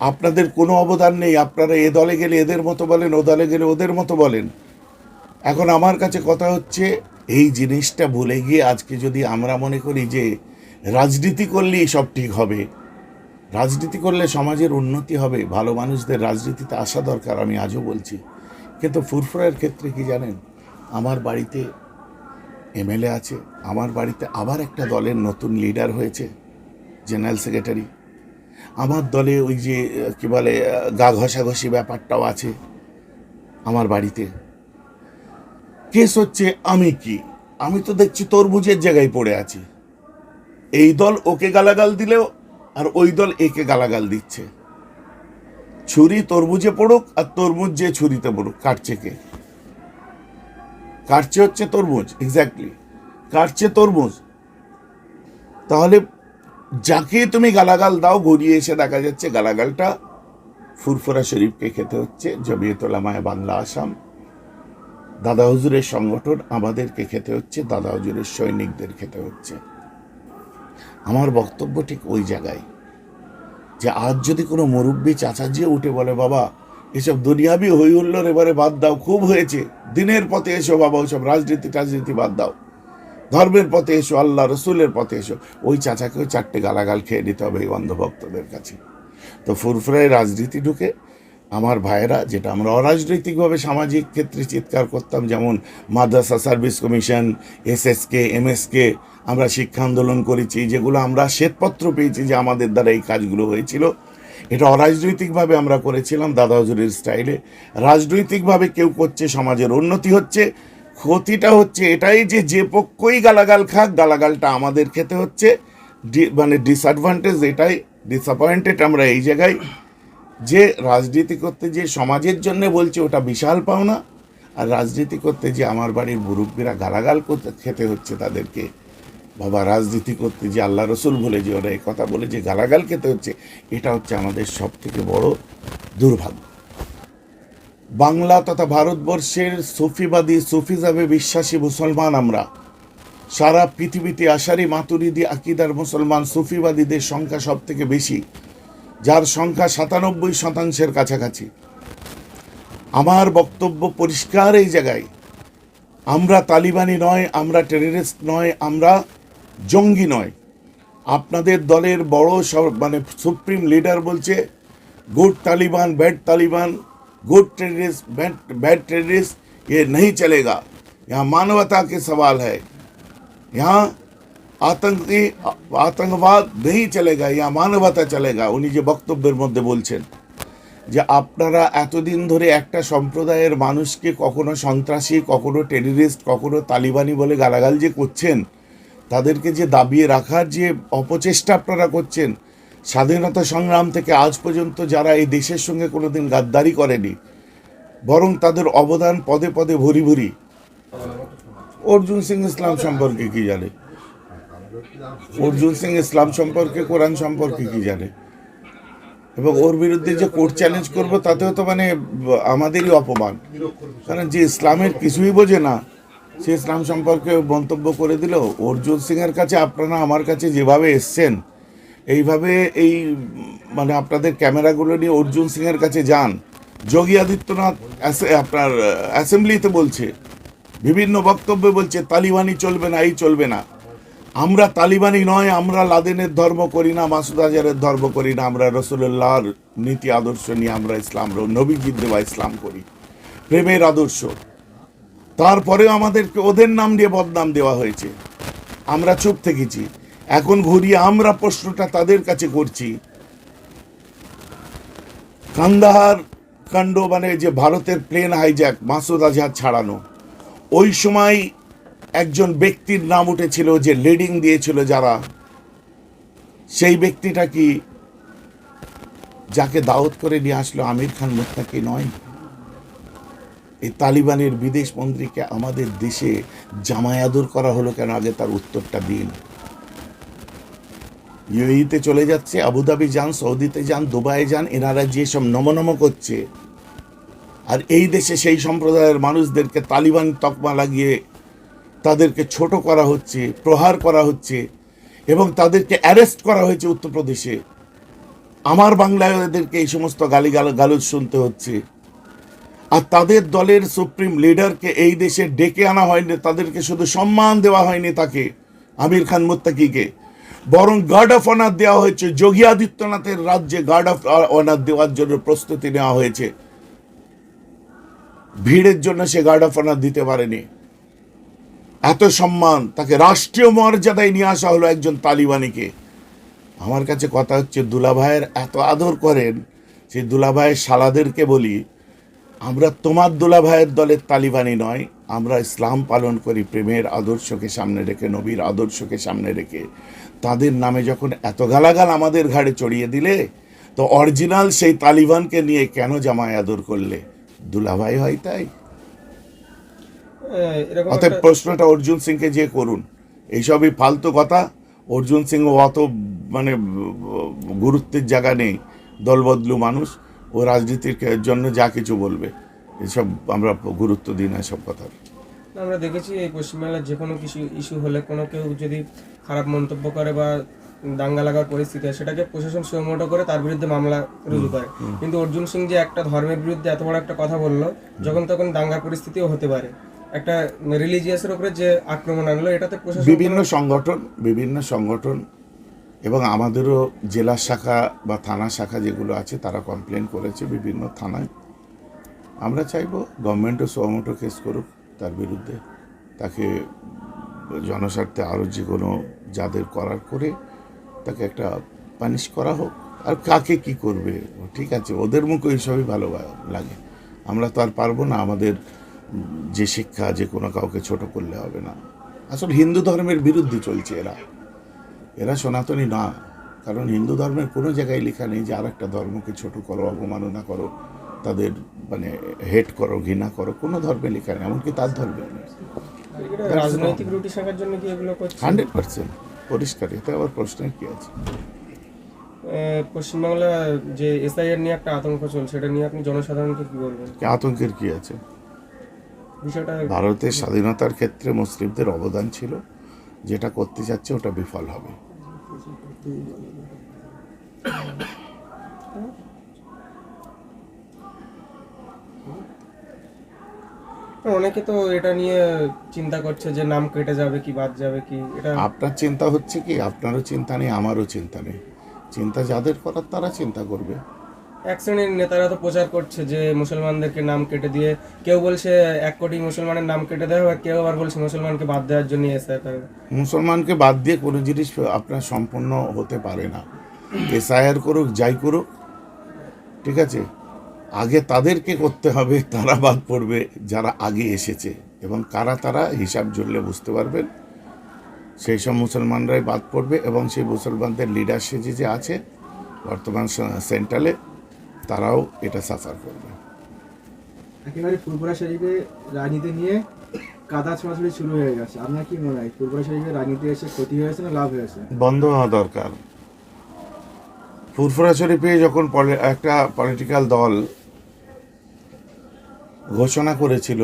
আপনাদের কোনো অবদান নেই। আপনারা এ দলে গেলে এদের মতো বলেন, ও দলে গেলে ওদের মতো বলেন। এখন আমার কাছে কথা হচ্ছে, এই জিনিসটা ভুলে গিয়ে আজকে যদি আমরা মনে করি যে রাজনীতি করলেই সব ঠিক হবে, রাজনীতি করলে সমাজের উন্নতি হবে, ভালো মানুষদের রাজনীতিতে আসা দরকার আমি আজও বলছি। কিন্তু ফুরফুরার ক্ষেত্রে কি জানেন, আমার বাড়িতে এমএলএ আছে, আমার বাড়িতে আবার একটা দলের নতুন লিডার হয়েছে, জেনারেল সেক্রেটারি। আমার দলে ওই যে, কি বলে, গা ঘষাঘষি ব্যাপারটাও আছে আমার বাড়িতে। কেস হচ্ছে আমি কি? আমি তো দেখছি তরমুজের জায়গায় পড়ে আছি। এই দল ওকে গালাগাল দিলেও আর ওই দল একে গালাগাল দিচ্ছে। ছুরি তরমুজে পড়ুক আর তরমুজ যে ছুরিতে পড়ুক, কাটছে কে? কাটছে হচ্ছে তরমুজ এক্স্যাক্টলি কাটছে তরমুজ। তাহলে যাকে তুমি গালাগাল দাও, গড়িয়ে এসে দেখা যাচ্ছে গালাগালটা ফুরফুরা শরীফকে খেতে হচ্ছে জমিয়তলামায় বাংলা আসাম। দাদা হুজুরের সংগঠন আমাদেরকে খেতে হচ্ছে, দাদা হুজুরের সৈনিকদের খেতে হচ্ছে। আমার বক্তব্য ঠিক ওই জায়গায়, যে আজ যদি কোনো মুরব্বী চাচাজিও উঠে বলে, বাবা, এসব দুনিয়াবি হই হুল্লোর এবারে বাদ দাও, খুব হয়েছে, দিনের পথে এসো বাবা ওইসব রাজনীতি টাজনীতি বাদ দাও। ধর্মের পথে এসো, আল্লাহ রসুলের পথে এসো। ওই চাচাকেও চারটে গালাগাল খেয়ে নিতে হবে এই অন্ধভক্তদের কাছে। তো ফুরফুরায় রাজনীতি ঢুকে আমার ভাইয়েরা, যেটা আমরা অরাজনৈতিকভাবে সামাজিক ক্ষেত্রে চিৎকার করতাম, যেমন মাদ্রাসা সার্ভিস কমিশন, এসএসকে, এমএসকে, আমরা শিক্ষা আন্দোলন করেছি, যেগুলো আমরা শ্বেতপত্র পেয়েছি যে আমাদের দ্বারা এই কাজগুলো হয়েছিল। এটা অরাজনৈতিকভাবে আমরা করেছিলাম দাদা হজুরের স্টাইলে। রাজনৈতিকভাবে কেউ করছে, সমাজের উন্নতি হচ্ছে ক্ষতিটা হচ্ছে এটাই যে যে পক্ষই গালাগাল খাক, গালাগালটা আমাদের খেতে হচ্ছে। মানে ডিসঅ্যাডভান্টেজ এটাই ডিসঅ্যাপয়েন্টেড আমরা এই জায়গায়। যে রাজনীতি করতে যে সমাজের জন্য বলছে ওটা বিশাল পাওনা, আর রাজনীতি করতে যে আমার বাড়ির মুরব্বীরা গালাগাল করতে, খেতে হচ্ছে তাদেরকে। বাবা, রাজনীতি করতে যে আল্লাহ রসুল বলে যে ওরা এই কথা বলে যে গালাগাল খেতে হচ্ছে, এটা হচ্ছে আমাদের সব থেকে বড় দুর্ভাগ্য। বাংলা তথা ভারতবর্ষের সুফিবাদী সুফিজাবে বিশ্বাসী মুসলমান আমরা। সারা পৃথিবীতে আশারি মাতুরিদি আকিদার মুসলমান সুফিবাদীদের সংখ্যা সব থেকে বেশি, যার সংখ্যা সাতানব্বই শতাংশের কাছাকাছি। আমার বক্তব্য পরিষ্কার এই জায়গায়। আমরা তালিবানি নয়, আমরা টেরিস্ট নয়, আমরা জঙ্গি নয়। আপনাদের দলের বড় সব মানে সুপ্রিম লিডার বলছে, good Taliban, bad Taliban good terrorist bad bad terrorist ये नहीं चलेगा यहाँ मानवता के सवाल है यहाँ আতঙ্কি আতঙ্কবাদ নেই চলেগা ইয়া মানবতা চলেগা উনি যে বক্তব্যের মধ্যে বলছেন যে আপনারা এতদিন ধরে একটা সম্প্রদায়ের মানুষকে কখনো সন্ত্রাসী কখনো টেররিস্ট কখনো তালিবানি বলে গালাগাল যে করছেন তাদেরকে যে দাবিয়ে রাখার যে অপচেষ্টা আপনারা করছেন স্বাধীনতা সংগ্রাম থেকে আজ পর্যন্ত যারা এই দেশের সঙ্গে কোনোদিন গাদ্দারি করেনি, বরং তাদের অবদান পদে পদে ভরি ভরি। অর্জুন সিং ইসলাম সম্পর্কে কি জানে? অর্জুন সিং ইসলাম সম্পর্কে, কোরআন সম্পর্কে কি জানে? এবং ওর বিরুদ্ধে যে কোর্ট চ্যালেঞ্জ করব, তাতেও তো মানে আমাদেরই অপমান। কারণ যে ইসলামের কিছুই বোঝে না, সে ইসলাম সম্পর্কে মন্তব্য করে দিল অর্জুন সিংয়ের কাছে আপনারা আমার কাছে যেভাবে এসছেন এইভাবে এই মানে আপনাদের ক্যামেরাগুলো নিয়ে অর্জুন সিংয়ের কাছে যান। যোগী আদিত্যনাথ আপনার অ্যাসেম্বলিতে বলছে, বিভিন্ন বক্তব্যে বলছে, তালিবানি চলবে না, এই চলবে না। আমরা তালিবানি নয়, আমরা লাদেনের ধর্ম করি না, মাসুদ আজারের ধর্ম করি না, আমরা রসুল্লাহর নীতি আদর্শ নিয়ে আমরা ইসলাম, নবীজির দেওয়া ইসলাম করি। প্রেমের আদর্শ। তারপরেও আমাদেরকে ওদের নাম দিয়ে বদনাম দেওয়া হয়েছে। আমরা চুপ থেকেছি। এখন ঘুরিয়ে আমরা প্রশ্নটা তাদের কাছে করছি। কান্দাহার কাণ্ড মানে যে ভারতের প্লেন হাইজ্যাক মাসুদ আজহার ছাড়ানো। ওই সময় একজন ব্যক্তির নাম উঠেছিল যে লিডিং দিয়েছিল যারা। সেই ব্যক্তিটা কি যাকে দাওয়াত করে নিয়ে আসলো আমির খান মুত্তাকি নয়? এই তালিবানের বিদেশ মন্ত্রীকে আমাদের দেশে জামায়াদুর করা হলো কেন? আগে তার উত্তরটা দিন। ইউইতে চলে যাচ্ছে, আবুধাবি যান, সৌদিতে যান দুবাই যান, এনারা যেসব নমনম করছে। আর এই দেশে সেই সম্প্রদায়ের মানুষদেরকে তালিবান তকমা লাগিয়ে তাদেরকে ছোট করা হচ্ছে, প্রহার করা হচ্ছে এবং তাদেরকে অ্যারেস্ট করা হয়েছে উত্তরপ্রদেশে। আমার বাংলায় এদেরকে এই সমস্ত গালি গালজ শুনতে হচ্ছে। আর তাদের দলের সুপ্রিম লিডারকে এই দেশে ডেকে আনা হয়নি, তাদেরকে শুধু সম্মান দেওয়া হয়নি তাকে, আমির খান মুত্তাকিকে। বরং গার্ড অফ অনার দেওয়া হয়েছে। যোগী আদিত্যনাথের রাজ্যে গার্ড অফ অনার দেওয়ার জন্য প্রস্তুতি নেওয়া হয়েছে। ভিড়ের জন্য সে গার্ড অফ অনার দিতে পারেনি। এত সম্মান তাকে রাষ্ট্রীয় মর্যাদায় নিয়ে আসা হলো একজন তালিবানিকে। আমার কাছে কথা হচ্ছে, দুলাভাইয়ের এত আদর করেন, সেই দুলাভাইয়ের শালাদেরকে বলি, আমরা তোমার দুলাভাইয়ের দলের তালিবানি নয় আমরা ইসলাম পালন করি প্রেমের আদর্শকে সামনে রেখে নবীর আদর্শকে সামনে রেখে। তাদের নামে যখন এত গালাগাল আমাদের ঘাড়ে চড়িয়ে দিলে তো অরিজিনাল সেই তালিবানকে নিয়ে কেন জামায় আদর করলে? দুলাভাই হয় তাই। অতএব প্রশ্নটা অর্জুন সিংকে যে করুন। এইসবই ফালতু কথা। অর্জুন সিং অত মানে গুরুত্বের জায়গা নেই। দলবদলু মানুষ। ও রাজনীতির জন্য যা কিছু বলবে। এসব আমরা গুরুত্ব দিই না এসব কথার। আমরা দেখেছি এই পশ্চিমবাংলার যে কোনো কিছু ইস্যু হলে কোনো কেউ যদি খারাপ মন্তব্য করে বা দাঙ্গা লাগার পরিস্থিতি হয় সেটাকে প্রশাসন সুমোটো করে তার বিরুদ্ধে মামলা রুজু করে। কিন্তু অর্জুন সিং যে একটা ধর্মের বিরুদ্ধে এত বড় একটা কথা বলল যখন তখন দাঙ্গার পরিস্থিতিও হতে পারে। একটা রিলিজিয়াসের উপরে যে আক্রমণ আনলো এটাতে প্রশাসন বিভিন্ন সংগঠন বিভিন্ন সংগঠন এবং আমাদেরও জেলা শাখা বা থানা শাখা যেগুলো আছে তারা কমপ্লেন করেছে বিভিন্ন থানায়। আমরা চাইব গভর্নমেন্টও সোমোটো কেস করুক তার বিরুদ্ধে। তাকে জনস্বার্থে আরও যে কোনো যাদের করার করে তাকে একটা পানিশ করা হোক। আর কাকে কি করবে? ঠিক আছে, ওদের মুখে এইসবই ভালো লাগে। আমরা তো আর পারব না আমাদের যে শিক্ষা যে কোনো কাউকে ছোট করলে হবে না। আসলে হিন্দু ধর্মের বিরুদ্ধে চলছে এরা। এরা সনাতনী না। কারণ হিন্দু ধর্মের কোনো জায়গায় লেখা নেই যে আর একটা ধর্মকে ছোট করো, অবমাননা করো। তাদের মানে হেট করো ঘৃণা করো কোনো ধর্মে লেখা নেই এমনকি তার ধর্মে নেই। রাজনৈতিক রুটি শেখার জন্য কি এগুলো করছে হান্ড্রেড পার্সেন্ট পরিষ্কার এতে আবার প্রশ্নের কি আছে? পশ্চিমবাংলা যে এসআইআর নিয়ে একটা আতঙ্ক চলছে সেটা নিয়ে আপনি জনসাধারণকে কি বলবেন? আতঙ্কের কি আছে? বিষয়টা ভারতের স্বাধীনতার ক্ষেত্রে মুসলিমদের অবদান ছিল যেটা করতে যাচ্ছে ওটা বিফল হবে। অনেকে তো এটা নিয়ে চিন্তা করছে যে নাম কেটে যাবে কি বাদ যাবে কি এটা আপনার চিন্তা হচ্ছে কি? আপনারও চিন্তা নেই আমারও চিন্তা নেই। চিন্তা যাদের করার তারা চিন্তা করবে। এক শ্রেণির নেতারা তো প্রচার করছে যে মুসলমানদেরকে নাম কেটে দিয়ে কেউ বলছে এক কোটি মুসলমানের নাম কেটে দেওয়া আর কেউ আবার বলছে মুসলমানকে বাদ দেওয়ার জন্য এসে মুসলমানকে বাদ দিয়ে কোনো জিনিস আপনার সম্পূর্ণ হতে পারে না। এসআইআর করুক যাই করুক ঠিক আছে? আগে তাদেরকে করতে হবে তারা বাদ পড়বে যারা আগে এসেছে। এবং কারা তারা হিসাব জুড়লে বুঝতে পারবেন। সেই সব মুসলমানরাই বাদ পড়বে এবং সেই মুসলমানদের লিডারশিপ যে আছে বর্তমান সেন্ট্রালে তারাও এটা সাফার করবে। একেবারে ফুরফুরা শরীফে রাজনীতি নিয়ে কাদা ছোঁড়াছড়ি শুরু হয়ে গেছে। আপনার কি মনে হয় ফুরফুরা শরীফে রাজনীতি এসে ক্ষতি হয়েছে না লাভ হয়েছে? বন্ধ হওয়া দরকার। ফুরফুরা শরীফে যখন একটা পলিটিক্যাল দল ঘোষণা করেছিল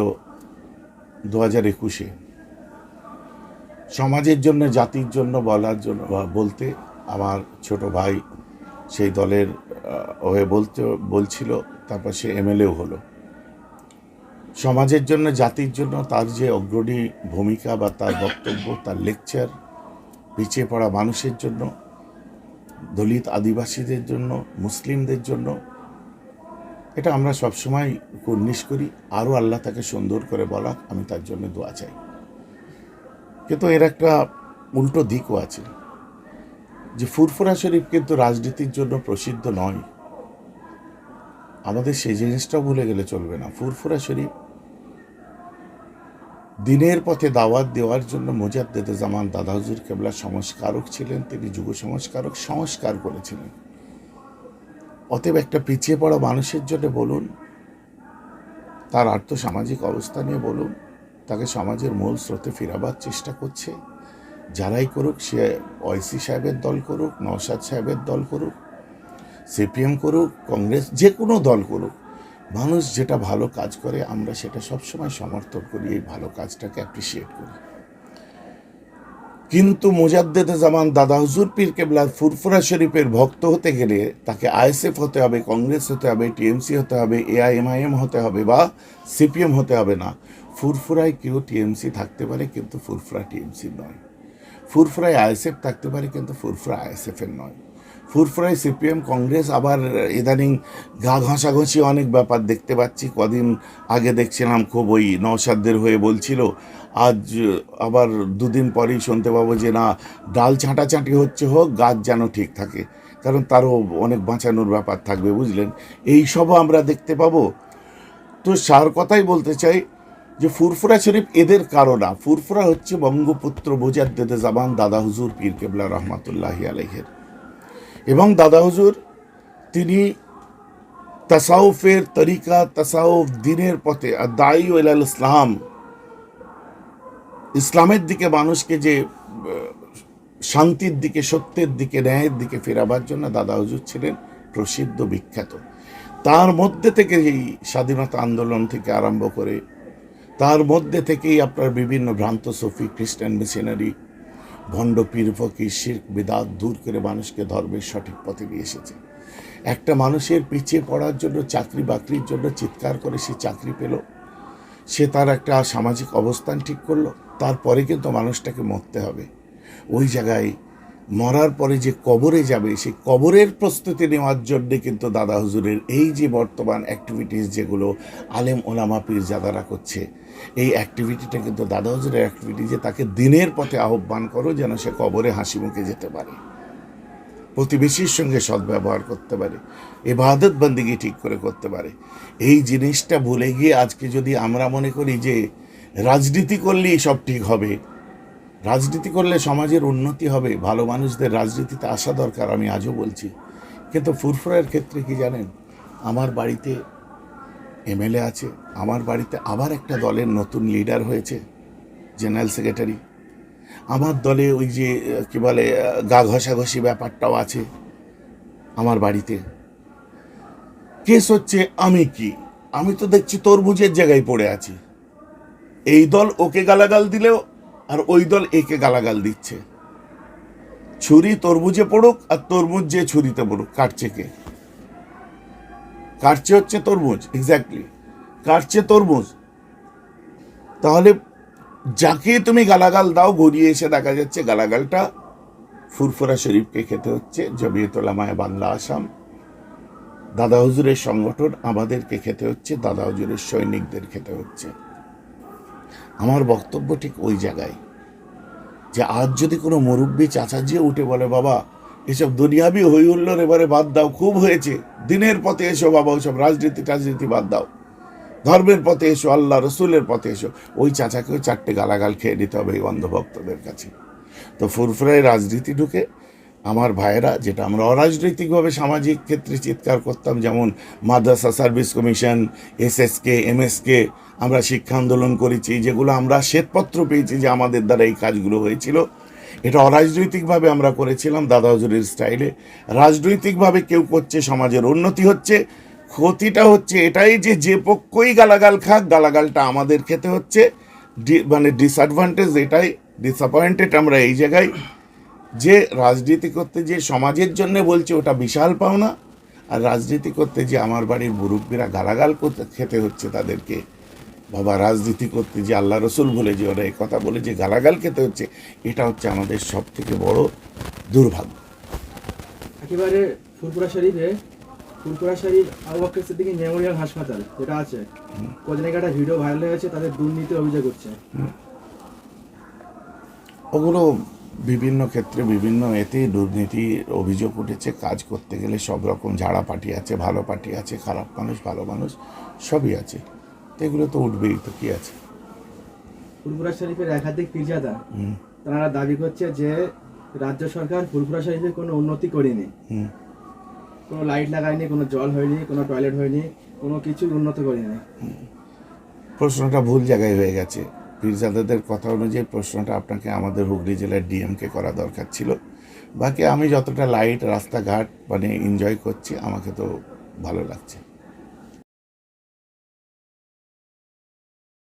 দু হাজার একুশে, সমাজের জন্য, জাতির জন্য, বলার জন্য বলতে আমার ছোট ভাই সেই দলের হয়ে বলতে, বলছিল, তারপর সে এমএলএও হলো। সমাজের জন্য, জাতির জন্য তার যে অগ্রণী ভূমিকা বা তার বক্তব্য, তার লেকচার পিছিয়ে পড়া মানুষের জন্য দলিত আদিবাসীদের জন্য, মুসলিমদের জন্য, এটা আমরা সবসময় কর্নিশ করি। আরও আল্লাহ তাকে সুন্দর করে বলা আমি তার জন্য দোয়া চাই। কিন্তু এর একটা উল্টো দিকও আছে, যে ফুরফুরা শরীফ কিন্তু রাজনীতির জন্য প্রসিদ্ধ নয়। আমাদের সেই জিনিসটাও ভুলে গেলে চলবে না। ফুরফুরা শরীফ দিনের পথে দাওয়াত দেওয়ার জন্য মুজাদ্দেদে জামান দাদা হুজুর কেবলা সংস্কারক ছিলেন, তিনি যুগ সংস্কারক সংস্কার করেছিলেন। অতএব একটা পিছিয়ে পড়া মানুষের জন্য বলুন, তার আর্থসামাজিক অবস্থা নিয়ে বলুন, তাকে সমাজের মূল স্রোতে ফেরাবার চেষ্টা করছে। যারাই করুক, সে ওয়াইসি সাহেবের দল করুক, নওশাদ সাহেবের দল করুক, সিপিএম করুক, কংগ্রেস, যে কোনো দল করুক মানুষ যেটা ভালো কাজ করে, আমরা সেটা সবসময় সমর্থন করি, এই ভালো কাজটাকে অ্যাপ্রিসিয়েট করি। কিন্তু মুজাদ্দেদে জামান দাদা হুজুর পীর কেবলার ফুরফুরা শরীফের ভক্ত হতে গেলে তাকে আইএসএফ হতে হবে, কংগ্রেস হতে হবে, টিএমসি হতে হবে, এআইএমআইএম হতে হবে বা সিপিএম হতে হবে না। ফুরফুরায় কেউ টিএমসি থাকতে পারে কিন্তু ফুরফুরা টিএমসি নয়। ফুরফুরায় আইএসএফ থাকতে পারে কিন্তু ফুরফুরা আইএসএফের নয়। ফুরফুরায় সিপিএম, কংগ্রেস, আবার ইদানিং গা ঘষাঘষি অনেক ব্যাপার দেখতে পাচ্ছি। কদিন আগে দেখছিলাম খুব ওই নৌসাদদের হয়ে বলছিল, আজ আবার দুদিন পরেই শুনতে পাবো যে না, ডাল ছাঁটাছাঁটি হচ্ছে হোক, গাছ যেন ঠিক থাকে। কারণ তারও অনেক বাঁচানোর ব্যাপার থাকবে, বুঝলেন? এই সবও আমরা দেখতে পাবো। তো সার কথাই বলতে চাই যে ফুরফুরা শরীফ এদের কারও না। ফুরফুরা হচ্ছে বঙ্গপুত্র মুজাদ্দেদে জামান দাদা হুজুর পীর কেবলা রহমাতুল্লাহ আলহের এবং দাদা হুজুর, তিনি তাসাউফের তরিকা, তাসাউফ দিনের পথে, আর দায়ী ইলাল ইসলাম, ইসলামের দিকে মানুষকে যে শান্তির দিকে, সত্যের দিকে, ন্যায়ের দিকে ফেরাবার জন্য দাদা হুজুর ছিলেন প্রসিদ্ধ বিখ্যাত। তার মধ্যে থেকে এই স্বাধীনতা আন্দোলন থেকে আরম্ভ করে, তার মধ্যে থেকেই আপনার বিভিন্ন ভ্রান্ত সফি, খ্রিস্টান মিশনারি ভণ্ড পীর ফকির শির্ক, বিদাত দূর করে মানুষকে ধর্মের সঠিক পথে নিয়ে এসেছে। একটা মানুষের পিছিয়ে পড়ার জন্য চাকরি বাকরির জন্য চিৎকার করে সে চাকরি পেল। সে তার একটা সামাজিক অবস্থান ঠিক করল। তারপরে কিন্তু মানুষটাকে মরতে হবে। ওই জায়গায় মরার পরে যে কবরে যাবে, সেই কবরের প্রস্তুতি নেওয়ার জন্যে কিন্তু দাদা হুজুরের এই যে বর্তমান অ্যাক্টিভিটিস যেগুলো আলেম ওলামা পীরজাদারা করছে, এই অ্যাক্টিভিটিটা কিন্তু দাদা হুজুরের অ্যাক্টিভিটি যে তাকে দিনের পথে আহ্বান করো যেন সে কবরে হাসি মুখে যেতে পারে। প্রতিবেশীর সঙ্গে সদ্ব্যবহার করতে পারে এবাদত বন্দিগি ঠিক করে করতে পারে। এই জিনিসটা ভুলে গিয়ে আজকে যদি আমরা মনে করি যে রাজনীতি করলেই সব ঠিক হবে রাজনীতি করলে সমাজের উন্নতি হবে, ভালো মানুষদের রাজনীতিতে আসা দরকার, আমি আজও বলছি। কিন্তু ফুরফুরার ক্ষেত্রে কি জানেন, আমার বাড়িতে এমএলএ আছে, আমার বাড়িতে আবার একটা দলের নতুন লিডার হয়েছে, জেনারেল সেক্রেটারি। আমার দলে ওই যে, কি বলে, গা ঘষাঘষি ব্যাপারটাও আছে আমার বাড়িতে। কেস হচ্ছে আমি কি? আমি তো দেখছি তরমুজের জায়গায় পড়ে আছি। এই দল ওকে গালাগাল দিলেও আর ওই দল একে গালাগাল দিচ্ছে। ছুরি তরমুজে পড়ুক আর তরমুজ যে ছুরিতে পড়ুক, কাটছে কে? কাটছে হচ্ছে তরমুজ এক্স্যাক্টলি কাটছে তরমুজ। তাহলে যাকে তুমি গালাগাল দাও, গড়িয়ে এসে দেখা যাচ্ছে গালাগালটা ফুরফুরা শরীফকে খেতে হচ্ছে জবিয়তুল্লামায় বাংলা আসাম। দাদা হুজুরের সংগঠন আমাদেরকে খেতে হচ্ছে, দাদা হুজুরের সৈনিকদের খেতে হচ্ছে। আমার বক্তব্য ঠিক ওই জায়গায়। যে আজ যদি কোনো মুরব্বী চাচাজি উঠে বলে, বাবা, এসব দুনিয়াবি হই হুল্লোর এবারে বাদ দাও, খুব হয়েছে। দিনের পথে এসো, বাবা, ওইসব রাজনীতি টাজনীতি বাদ দাও। ধর্মের পথে এসো, আল্লাহ রসুলের পথে এসো। ওই চাচাকেও চারটে গালাগাল খেয়ে নিতে হবে এই অন্ধভক্তদের কাছে। তো ফুরফুরায় রাজনীতি ঢুকে আমার ভাইয়েরা, যেটা আমরা অরাজনৈতিকভাবে সামাজিক ক্ষেত্রে চিৎকার করতাম, যেমন মাদ্রাসা সার্ভিস কমিশন, এসএসকে, এমএসকে আমরা শিক্ষা আন্দোলন করেছি, যেগুলো আমরা শ্বেতপত্র পেয়েছি যে আমাদের দ্বারা এই কাজগুলো হয়েছিল। এটা অরাজনৈতিকভাবে আমরা করেছিলাম দাদা হজুরের স্টাইলে। রাজনৈতিকভাবে কেউ করছে, সমাজের উন্নতি হচ্ছে। ক্ষতিটা হচ্ছে এটাই যে যে পক্ষই গালাগাল খাক, গালাগালটা আমাদের খেতে হচ্ছে। মানে ডিসঅ্যাডভান্টেজ এটাই ডিসঅ্যাপয়েন্টেড আমরা এই জায়গায়। যে রাজনীতি করতে যে সমাজের জন্য বলছে, ওটা বিশাল পাওনা। আর রাজনীতি করতে যে আমার বাড়ির মুরব্বীরা গালাগাল করতে, খেতে হচ্ছে তাদেরকে। বাবা রাজনীতি করতে যে আল্লাহ রসুল বলে যে ওরা এই কথা বলে যে গালাগাল খেতে হচ্ছে এটা হচ্ছে আমাদের সব থেকে বড় দুর্ভাগ্য। একেবারে ফুরপুরা শরীফে ফুরপুরা শরীফ আবু বকর সিদ্দিকী মেমোরিয়াল হাসপাতাল যেটা আছে। কদিন আগে একটা ভিডিও ভাইরাল হয়েছে তাদের দুর্নীতি অভিযোগ হচ্ছে ওগুলো বিভিন্ন ক্ষেত্রে বিভিন্ন এতে দুর্নীতির অভিযোগ উঠেছে কাজ করতে গেলে সব রকম ঝাড়া পার্টি আছে ভালো পার্টি আছে খারাপ মানুষ ভালো মানুষ সবই আছে। এগুলো তো উঠবেই তো কি আছে? ফুরপুরা শরীফের একাধিক পীরজাদা তারা দাবি করছে যে রাজ্য সরকার ফুরপুরা শরীফের কোনো উন্নতি করেনি। কোনো লাইট লাগায়নি কোনো জল হয়নি কোনো টয়লেট হয়নি কোনো কিছুই উন্নত করেনি। প্রশ্নটা ভুল জায়গায় হয়ে গেছে। পীরজাদাদের কথা অনুযায়ী প্রশ্নটা আপনাকে আমাদের হুগলি জেলার ডিএমকে করা দরকার ছিল। বাকি আমি যতটা লাইট রাস্তাঘাট মানে এনজয় করছি আমাকে তো ভালো লাগছে।